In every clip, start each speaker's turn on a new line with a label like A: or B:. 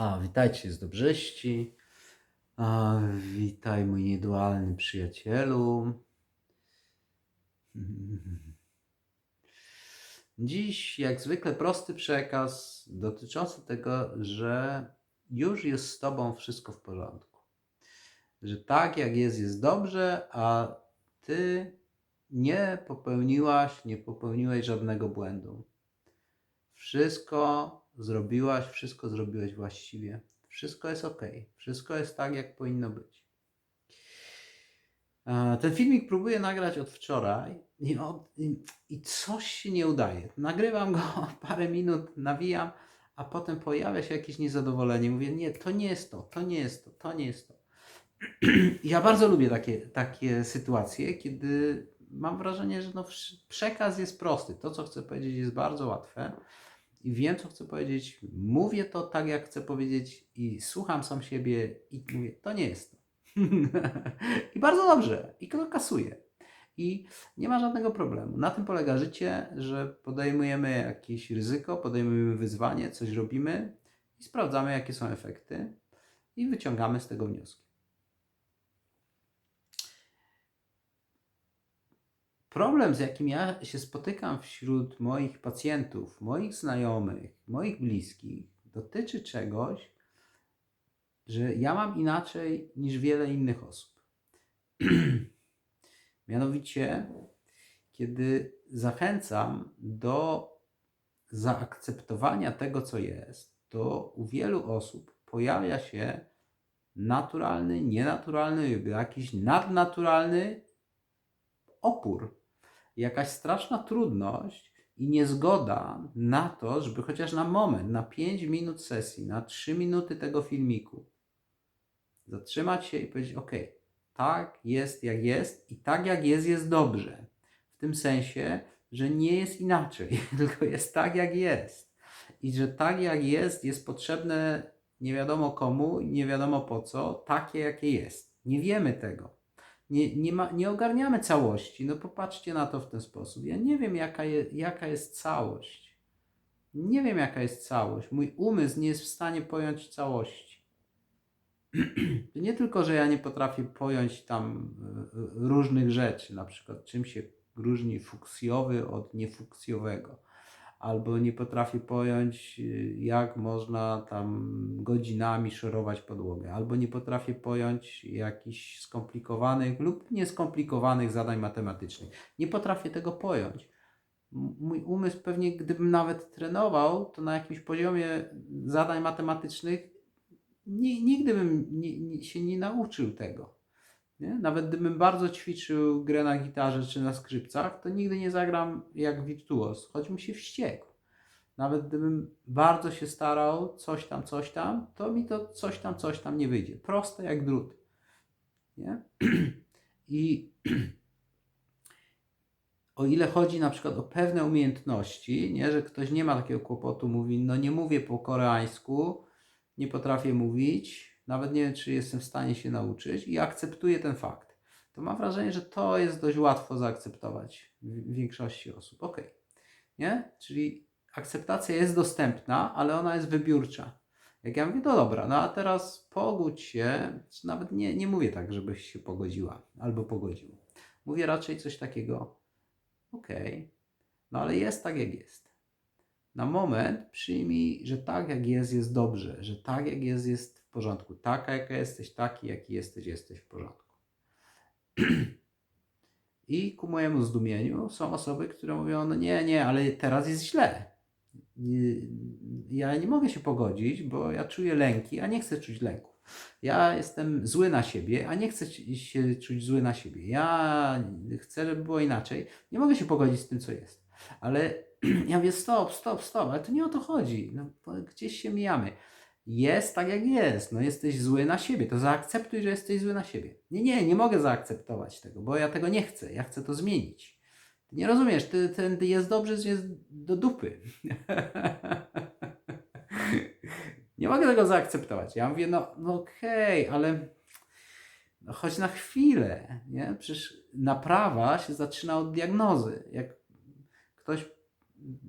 A: A, witajcie z dobrześci. A, witaj mój niedualny przyjacielu. Dziś, jak zwykle, prosty przekaz dotyczący tego, że już jest z Tobą wszystko w porządku. Że tak jak jest, jest dobrze, a Ty nie popełniłaś, nie popełniłeś żadnego błędu. Wszystko zrobiłaś, wszystko zrobiłeś właściwie. Wszystko jest ok. Wszystko jest tak, jak powinno być. E, Ten filmik próbuję nagrać od wczoraj i, od, i, i coś się nie udaje. Nagrywam go parę minut, nawijam, a potem pojawia się jakieś niezadowolenie. Mówię, nie, to nie jest to, to nie jest to, to nie jest to. Ja bardzo lubię takie, takie sytuacje, kiedy mam wrażenie, że no, przekaz jest prosty. To, co chcę powiedzieć, jest bardzo łatwe i wiem, co chcę powiedzieć. Mówię to tak, jak chcę powiedzieć, i słucham sam siebie i mówię, to nie jest to. I bardzo dobrze, i to kasuję. I nie ma żadnego problemu. Na tym polega życie, że podejmujemy jakieś ryzyko, podejmujemy wyzwanie, coś robimy i sprawdzamy, jakie są efekty, i wyciągamy z tego wnioski. Problem, z jakim ja się spotykam wśród moich pacjentów, moich znajomych, moich bliskich, dotyczy czegoś, że ja mam inaczej niż wiele innych osób. Mianowicie, kiedy zachęcam do zaakceptowania tego, co jest, to u wielu osób pojawia się naturalny, nienaturalny jakiś nadnaturalny opór, jakaś straszna trudność i niezgoda na to, żeby chociaż na moment, na 5 minut sesji, na 3 minuty tego filmiku zatrzymać się i powiedzieć: OK, tak jest jak jest i tak jak jest, jest dobrze. W tym sensie, że nie jest inaczej, tylko jest tak jak jest. I że tak jak jest, jest potrzebne nie wiadomo komu, nie wiadomo po co, takie jakie jest. Nie wiemy tego nie, nie, ma, nie ogarniamy całości. No popatrzcie na to w ten sposób. Ja nie wiem, jaka, je, jaka jest całość. Nie wiem, jaka jest całość. Mój umysł nie jest w stanie pojąć całości. To nie tylko, że ja nie potrafię pojąć tam e, różnych rzeczy, na przykład czym się różni fuksjowy od niefuksjowego, albo nie potrafię pojąć, y, jak można tam godzinami szorować podłogę, albo nie potrafię pojąć jakichś skomplikowanych lub nieskomplikowanych zadań matematycznych. Nie potrafię tego pojąć. Mój umysł pewnie, gdybym nawet trenował, to na jakimś poziomie zadań matematycznych ni- nigdy bym nie, nie, się nie nauczył tego. Nie? Nawet gdybym bardzo ćwiczył grę na gitarze czy na skrzypcach, to nigdy nie zagram jak wirtuos, choć bym się wściekł. Nawet gdybym bardzo się starał, coś tam, coś tam, to mi to coś tam, coś tam nie wyjdzie. Proste jak drut. Nie? I o ile chodzi na przykład o pewne umiejętności, nie, że ktoś nie ma takiego kłopotu, mówi, no nie mówię po koreańsku, nie potrafię mówić, nawet nie wiem, czy jestem w stanie się nauczyć i akceptuję ten fakt. To mam wrażenie, że to jest dość łatwo zaakceptować w większości osób. Ok, nie? Czyli akceptacja jest dostępna, ale ona jest wybiórcza. Jak ja mówię, dobra, no a teraz pogódź się, czy nawet nie, nie mówię tak, żebyś się pogodziła albo pogodził. Mówię raczej coś takiego, okej, no ale jest tak, jak jest. Na moment przyjmij, że tak, jak jest, jest dobrze, że tak, jak jest, jest w porządku. Taka, jaka jesteś, taki, jaki jesteś, jesteś w porządku. I ku mojemu zdumieniu są osoby, które mówią, no nie, nie, ale teraz jest źle. Ja nie mogę się pogodzić, bo ja czuję lęki, a nie chcę czuć lęków. Ja jestem zły na siebie, a nie chcę się czuć zły na siebie. Ja chcę, żeby było inaczej. Nie mogę się pogodzić z tym, co jest. Ale ja mówię, stop, stop, stop, ale to nie o to chodzi. No, gdzieś się mijamy. Jest tak, jak jest. No, jesteś zły na siebie. To zaakceptuj, że jesteś zły na siebie. Nie, nie, nie mogę zaakceptować tego, bo ja tego nie chcę. Ja chcę to zmienić. Ty nie rozumiesz, ty, ten jest dobrze, jest do dupy. nie mogę tego zaakceptować. Ja mówię, no, no okej, ale no, choć na chwilę, nie? Przecież naprawa się zaczyna od diagnozy. Jak ktoś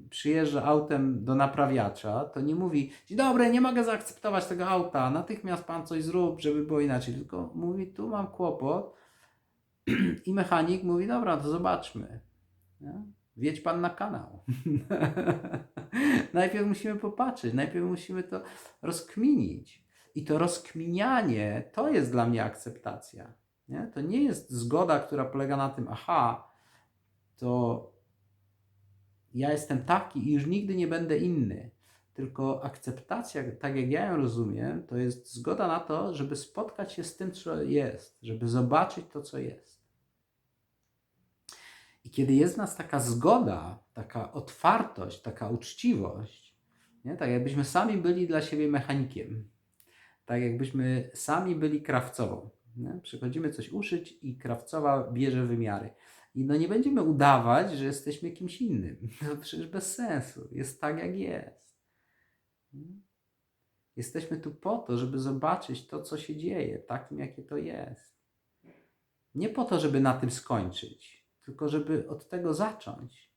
A: przyjeżdża autem do naprawiacza, to nie mówi, dobry, nie mogę zaakceptować tego auta, natychmiast pan coś zrób, żeby było inaczej, tylko mówi, tu mam kłopot i mechanik mówi, dobra, to zobaczmy. Nie? Wiedź pan na kanał. najpierw musimy popatrzeć, najpierw musimy to rozkminić. I to rozkminianie to jest dla mnie akceptacja. Nie? To nie jest zgoda, która polega na tym, aha, to ja jestem taki i już nigdy nie będę inny. Tylko akceptacja, tak jak ja ją rozumiem, to jest zgoda na to, żeby spotkać się z tym, co jest, żeby zobaczyć to, co jest. I kiedy jest w nas taka zgoda, taka otwartość, taka uczciwość, nie? tak jakbyśmy sami byli dla siebie mechanikiem, tak jakbyśmy sami byli krawcową. Nie? Przychodzimy coś uszyć i krawcowa bierze wymiary. I no nie będziemy udawać, że jesteśmy kimś innym. To przecież bez sensu. Jest tak, jak jest. Jesteśmy tu po to, żeby zobaczyć to, co się dzieje, takim, jakie to jest. Nie po to, żeby na tym skończyć, tylko żeby od tego zacząć.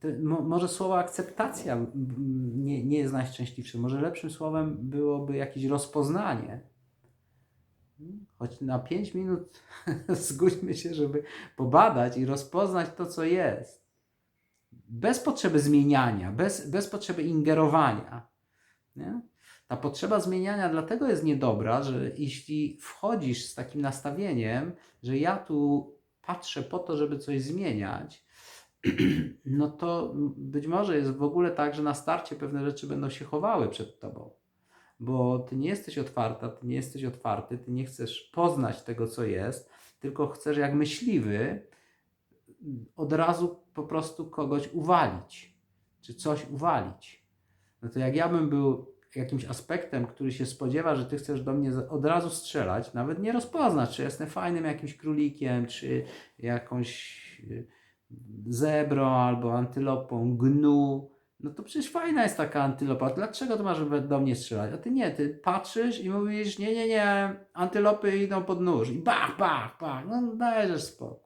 A: To, mo, może słowo akceptacja nie, nie jest najszczęśliwsze. Może lepszym słowem byłoby jakieś rozpoznanie. Choć na 5 minut zgódźmy się, żeby pobadać i rozpoznać to, co jest. Bez potrzeby zmieniania, bez, bez potrzeby ingerowania. Nie? Ta potrzeba zmieniania dlatego jest niedobra, że jeśli wchodzisz z takim nastawieniem, że ja tu patrzę po to, żeby coś zmieniać, no to być może jest w ogóle tak, że na starcie pewne rzeczy będą się chowały przed tobą bo ty nie jesteś otwarta, ty nie jesteś otwarty, ty nie chcesz poznać tego, co jest, tylko chcesz jak myśliwy od razu po prostu kogoś uwalić, czy coś uwalić. No to jak ja bym był jakimś aspektem, który się spodziewa, że ty chcesz do mnie od razu strzelać, nawet nie rozpoznać, czy jestem fajnym jakimś królikiem, czy jakąś y, zebrą albo antylopą, gnu, no to przecież fajna jest taka antylopa. Dlaczego ty masz do mnie strzelać? A ty nie, ty patrzysz i mówisz, nie, nie, nie, antylopy idą pod nóż. I bach, bach, bach. No dajesz spokój.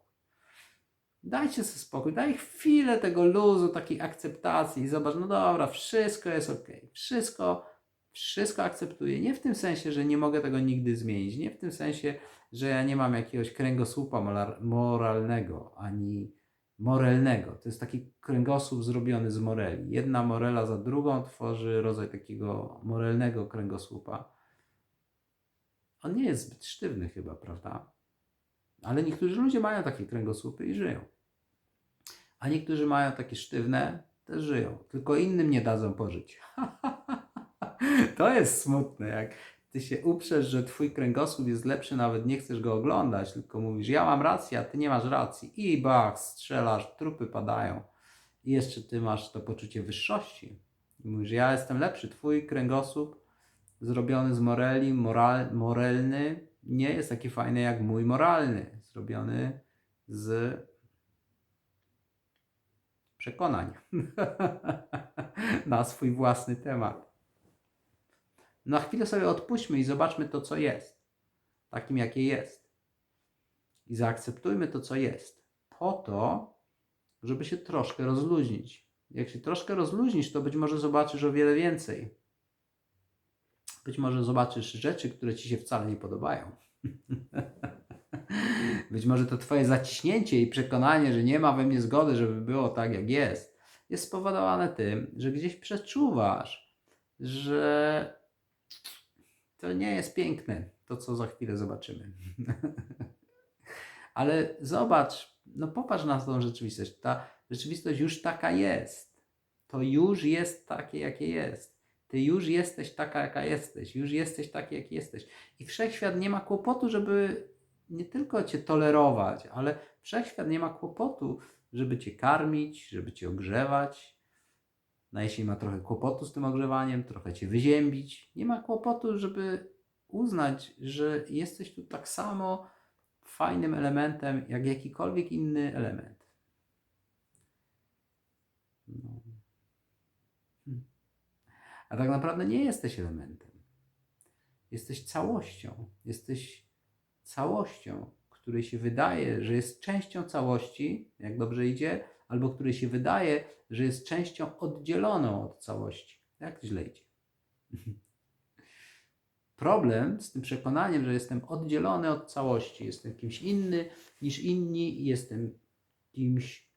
A: Dajcie sobie spokój, daj chwilę tego luzu, takiej akceptacji i zobacz, no dobra, wszystko jest ok. Wszystko, wszystko akceptuję. Nie w tym sensie, że nie mogę tego nigdy zmienić. Nie w tym sensie, że ja nie mam jakiegoś kręgosłupa moralnego, ani morelnego. To jest taki kręgosłup zrobiony z moreli. Jedna morela za drugą tworzy rodzaj takiego morelnego kręgosłupa. On nie jest zbyt sztywny chyba, prawda? Ale niektórzy ludzie mają takie kręgosłupy i żyją. A niektórzy mają takie sztywne, też żyją. Tylko innym nie dadzą pożyć. to jest smutne, jak ty się uprzesz, że twój kręgosłup jest lepszy, nawet nie chcesz go oglądać, tylko mówisz, ja mam rację, a ty nie masz racji. I bach, strzelasz, trupy padają. I jeszcze ty masz to poczucie wyższości. I mówisz, ja jestem lepszy, twój kręgosłup zrobiony z moreli, moral, nie jest taki fajny jak mój moralny, zrobiony z przekonań na swój własny temat. Na chwilę sobie odpuśćmy i zobaczmy to, co jest, takim jakie jest. I zaakceptujmy to, co jest, po to, żeby się troszkę rozluźnić. Jak się troszkę rozluźnisz, to być może zobaczysz o wiele więcej. Być może zobaczysz rzeczy, które ci się wcale nie podobają. być może to Twoje zaciśnięcie i przekonanie, że nie ma we mnie zgody, żeby było tak, jak jest, jest spowodowane tym, że gdzieś przeczuwasz, że to nie jest piękne, to co za chwilę zobaczymy. Ale zobacz, no popatrz na tą rzeczywistość. Ta rzeczywistość już taka jest. To już jest takie, jakie jest. Ty już jesteś taka, jaka jesteś. Już jesteś taki, jaki jesteś. I wszechświat nie ma kłopotu, żeby nie tylko cię tolerować, ale wszechświat nie ma kłopotu, żeby cię karmić, żeby cię ogrzewać, no jeśli ma trochę kłopotu z tym ogrzewaniem, trochę cię wyziębić, nie ma kłopotu, żeby uznać, że jesteś tu tak samo fajnym elementem, jak jakikolwiek inny element. No. Hm. A tak naprawdę nie jesteś elementem. Jesteś całością. Jesteś całością, której się wydaje, że jest częścią całości, jak dobrze idzie, albo której się wydaje, że jest częścią oddzieloną od całości. Jak źle idzie. Problem z tym przekonaniem, że jestem oddzielony od całości, jestem kimś inny niż inni jestem kimś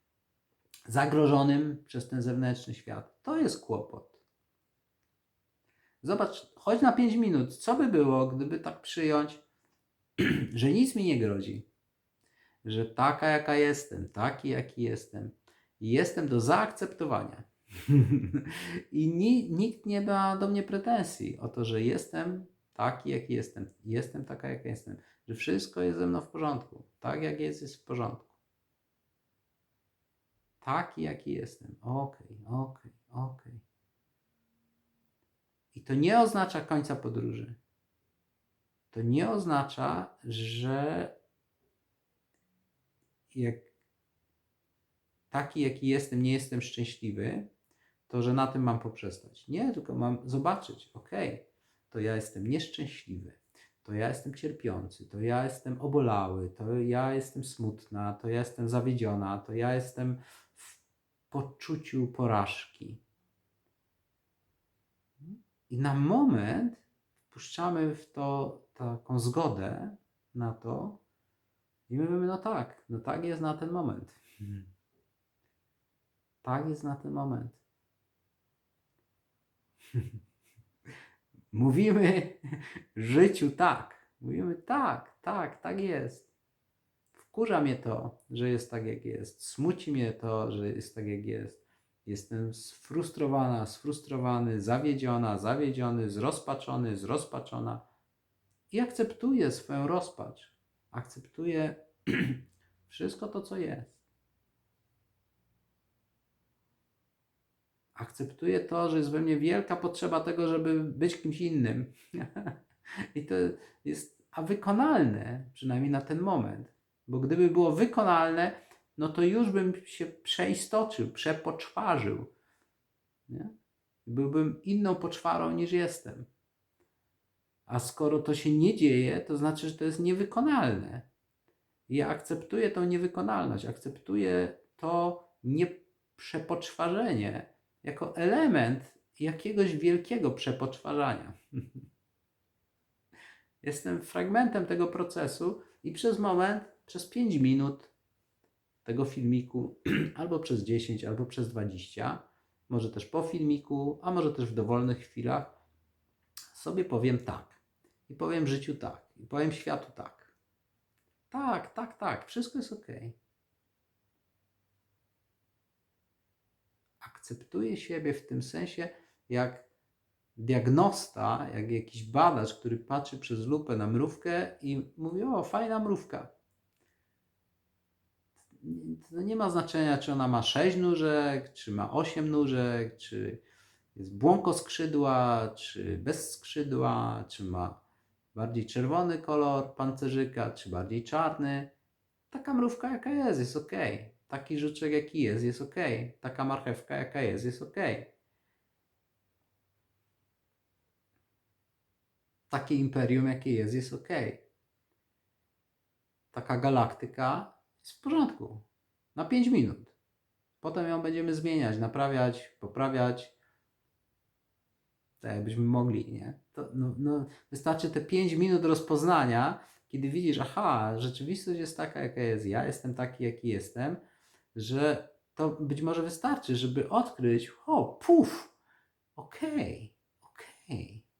A: zagrożonym przez ten zewnętrzny świat, to jest kłopot. Zobacz, chodź na 5 minut. Co by było, gdyby tak przyjąć, że nic mi nie grozi? Że taka, jaka jestem, taki, jaki jestem, jestem do zaakceptowania. I ni, nikt nie ma do mnie pretensji o to, że jestem taki, jaki jestem, jestem taka, jaka jestem, że wszystko jest ze mną w porządku, tak jak jest, jest w porządku. Taki, jaki jestem. Okej, okej, okej. I to nie oznacza końca podróży. To nie oznacza, że jak taki, jaki jestem, nie jestem szczęśliwy, to że na tym mam poprzestać. Nie, tylko mam zobaczyć, okej, to ja jestem nieszczęśliwy, to ja jestem cierpiący, to ja jestem obolały, to ja jestem smutna, to ja jestem zawiedziona, to ja jestem w poczuciu porażki. I na moment wpuszczamy w to taką zgodę na to i my mówimy, no tak, no tak jest na ten moment. Tak jest na ten moment. Mówimy życiu tak. Mówimy tak, tak, tak jest. Wkurza mnie to, że jest tak, jak jest. Smuci mnie to, że jest tak, jak jest. Jestem sfrustrowana, sfrustrowany, zawiedziona, zawiedziony, zrozpaczony, zrozpaczona. I akceptuję swoją rozpacz. Akceptuję wszystko to, co jest. Akceptuję to, że jest we mnie wielka potrzeba tego, żeby być kimś innym. I to jest a wykonalne, przynajmniej na ten moment. Bo gdyby było wykonalne, no to już bym się przeistoczył, przepoczwarzył. Nie? Byłbym inną poczwarą niż jestem. A skoro to się nie dzieje, to znaczy, że to jest niewykonalne. I ja akceptuję tą niewykonalność, akceptuję to nieprzepoczwarzenie jako element jakiegoś wielkiego przepoczwarzania. Jestem fragmentem tego procesu i przez moment, przez 5 minut tego filmiku, albo przez 10, albo przez 20, może też po filmiku, a może też w dowolnych chwilach, sobie powiem tak. I powiem życiu tak. I powiem światu tak. Tak, tak, tak. Wszystko jest ok. Akceptuję siebie w tym sensie, jak diagnosta, jak jakiś badacz, który patrzy przez lupę na mrówkę i mówi: O, fajna mrówka to nie ma znaczenia, czy ona ma 6 nóżek, czy ma 8 nóżek, czy jest błąkoskrzydła, czy bez skrzydła, czy ma bardziej czerwony kolor pancerzyka, czy bardziej czarny. Taka mrówka jaka jest, jest ok. Taki żuczek jaki jest, jest ok. Taka marchewka jaka jest, jest ok. Takie imperium jakie jest, jest ok. Taka galaktyka jest w porządku. Na 5 minut. Potem ją będziemy zmieniać, naprawiać, poprawiać. Tak jakbyśmy mogli, nie? To, no, no, wystarczy te 5 minut rozpoznania, kiedy widzisz, aha, rzeczywistość jest taka, jaka jest, ja jestem taki, jaki jestem, że to być może wystarczy, żeby odkryć, o, puf, okej, okay, okej. Okay.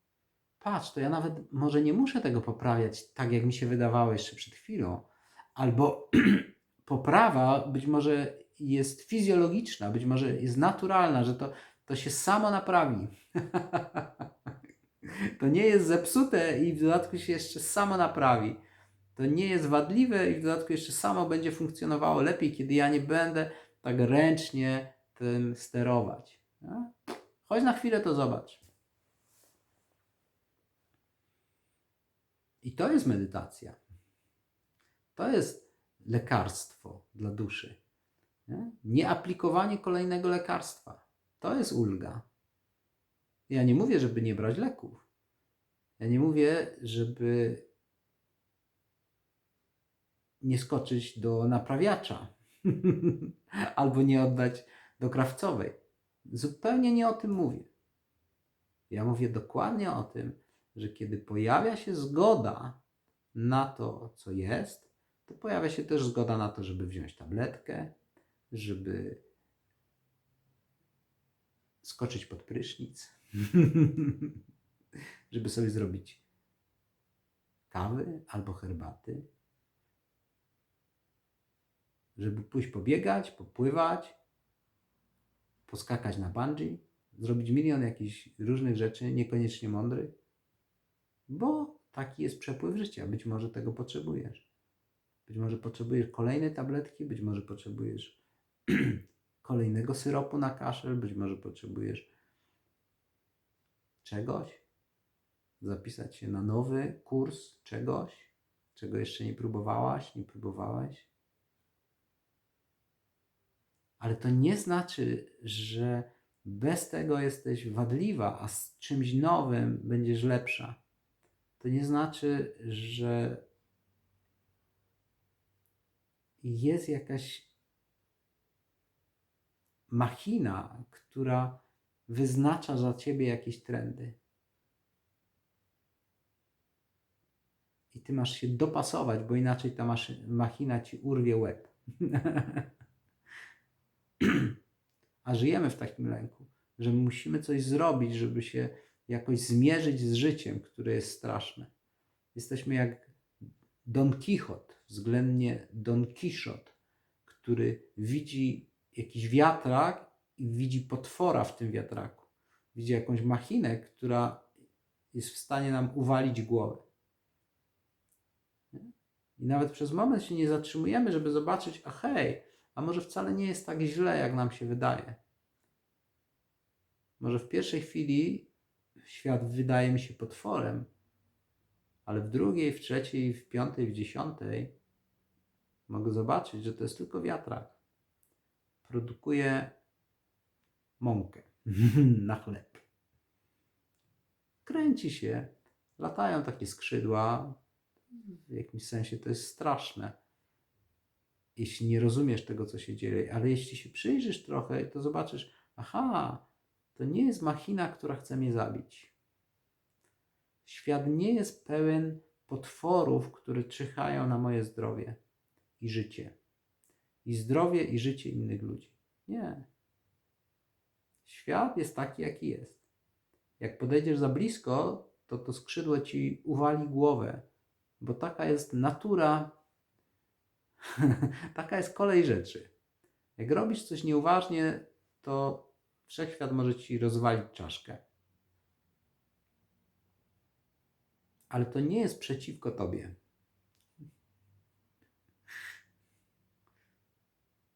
A: Patrz, to ja nawet może nie muszę tego poprawiać tak, jak mi się wydawało jeszcze przed chwilą. Albo poprawa być może jest fizjologiczna, być może jest naturalna, że to, to się samo naprawi. to nie jest zepsute i w dodatku się jeszcze samo naprawi. To nie jest wadliwe i w dodatku jeszcze samo będzie funkcjonowało lepiej, kiedy ja nie będę tak ręcznie tym sterować. No? Chodź na chwilę to zobacz. I to jest medytacja. To jest lekarstwo dla duszy. Nie? nie aplikowanie kolejnego lekarstwa. To jest ulga. Ja nie mówię, żeby nie brać leków. Ja nie mówię, żeby nie skoczyć do naprawiacza. albo nie oddać do krawcowej. Zupełnie nie o tym mówię. Ja mówię dokładnie o tym, że kiedy pojawia się zgoda na to, co jest, to pojawia się też zgoda na to, żeby wziąć tabletkę, żeby skoczyć pod prysznic, żeby sobie zrobić kawy albo herbaty, żeby pójść pobiegać, popływać, poskakać na bungee, zrobić milion jakichś różnych rzeczy, niekoniecznie mądrych, bo taki jest przepływ życia. Być może tego potrzebujesz. Być może potrzebujesz kolejnej tabletki, być może potrzebujesz kolejnego syropu na kaszel, być może potrzebujesz czegoś, zapisać się na nowy kurs czegoś, czego jeszcze nie próbowałaś, nie próbowałeś. Ale to nie znaczy, że bez tego jesteś wadliwa, a z czymś nowym będziesz lepsza. To nie znaczy, że jest jakaś machina, która wyznacza za ciebie jakieś trendy. I ty masz się dopasować, bo inaczej ta machina ci urwie łeb. A żyjemy w takim lęku, że musimy coś zrobić, żeby się jakoś zmierzyć z życiem, które jest straszne. Jesteśmy jak Don Quixote, względnie Don Quixote, który widzi jakiś wiatrak i widzi potwora w tym wiatraku. Widzi jakąś machinę, która jest w stanie nam uwalić głowę. I nawet przez moment się nie zatrzymujemy, żeby zobaczyć, a hej, a może wcale nie jest tak źle, jak nam się wydaje. Może w pierwszej chwili świat wydaje mi się potworem, ale w drugiej, w trzeciej, w piątej, w dziesiątej mogę zobaczyć, że to jest tylko wiatrak. Produkuje mąkę na chleb. Kręci się, latają takie skrzydła. W jakimś sensie to jest straszne, jeśli nie rozumiesz tego, co się dzieje, ale jeśli się przyjrzysz trochę, to zobaczysz, aha, to nie jest machina, która chce mnie zabić. Świat nie jest pełen potworów, które czyhają na moje zdrowie i życie. I zdrowie i życie innych ludzi. Nie. Świat jest taki, jaki jest. Jak podejdziesz za blisko, to to skrzydło ci uwali głowę, bo taka jest natura, taka jest kolej rzeczy. Jak robisz coś nieuważnie, to wszechświat może ci rozwalić czaszkę. Ale to nie jest przeciwko tobie.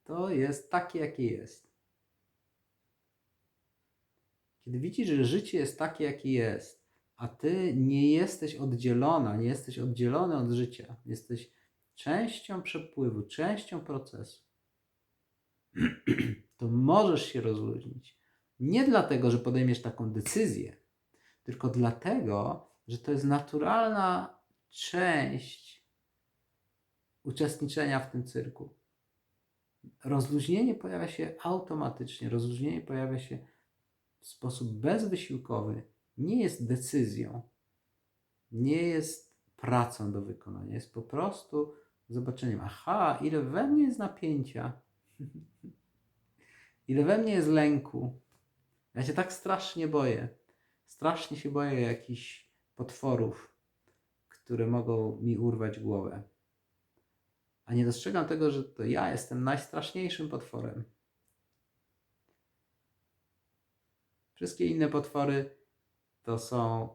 A: To jest takie, jakie jest. Kiedy widzisz, że życie jest takie, jakie jest, a ty nie jesteś oddzielona, nie jesteś oddzielony od życia, jesteś częścią przepływu, częścią procesu, to możesz się rozluźnić. Nie dlatego, że podejmiesz taką decyzję, tylko dlatego, że to jest naturalna część uczestniczenia w tym cyrku. Rozluźnienie pojawia się automatycznie, rozluźnienie pojawia się w sposób bezwysiłkowy, nie jest decyzją, nie jest pracą do wykonania, jest po prostu zobaczeniem, aha, ile we mnie jest napięcia, ile we mnie jest lęku. Ja się tak strasznie boję. Strasznie się boję jakichś potworów, które mogą mi urwać głowę. A nie dostrzegam tego, że to ja jestem najstraszniejszym potworem. Wszystkie inne potwory to są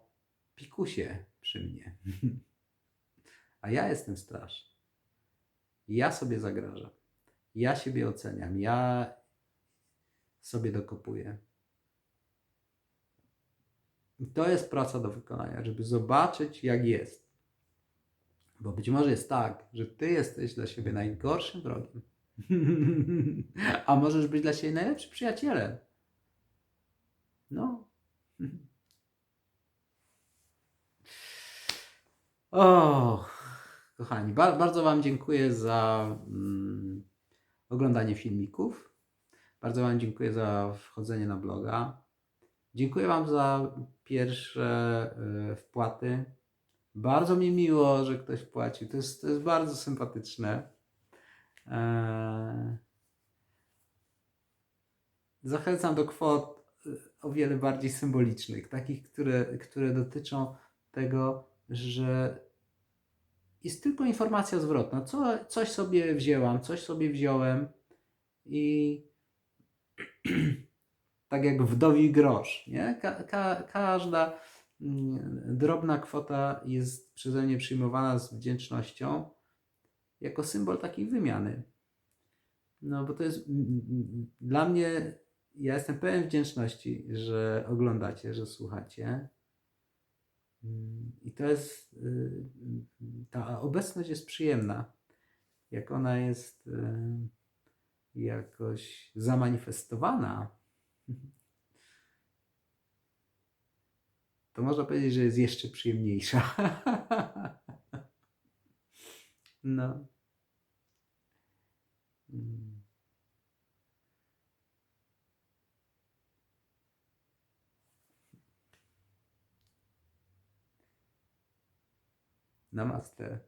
A: pikusie przy mnie. A ja jestem straszny. Ja sobie zagrażam. Ja siebie oceniam. Ja sobie dokopuję. I to jest praca do wykonania, żeby zobaczyć, jak jest. Bo być może jest tak, że ty jesteś dla siebie najgorszym wrogiem. A możesz być dla siebie najlepszym przyjacielem. No. O, kochani, ba- bardzo Wam dziękuję za mm, oglądanie filmików. Bardzo Wam dziękuję za wchodzenie na bloga. Dziękuję Wam za pierwsze e, wpłaty. Bardzo mi miło, że ktoś płaci. To jest, to jest bardzo sympatyczne. Eee, Zachęcam do kwot y, o wiele bardziej symbolicznych, takich, które, które dotyczą tego, że jest tylko informacja zwrotna. Co, coś sobie wzięłam, coś sobie wziąłem i tak jak wdowi grosz, nie? Ka, ka, każda mm, drobna kwota jest przeze mnie przyjmowana z wdzięcznością jako symbol takiej wymiany. No bo to jest dla mnie, ja jestem pełen wdzięczności, że oglądacie, że słuchacie. Mm, I to jest, y, ta obecność jest przyjemna. Jak ona jest y, jakoś zamanifestowana, to można powiedzieć, że jest jeszcze przyjemniejsza. No. Namaste.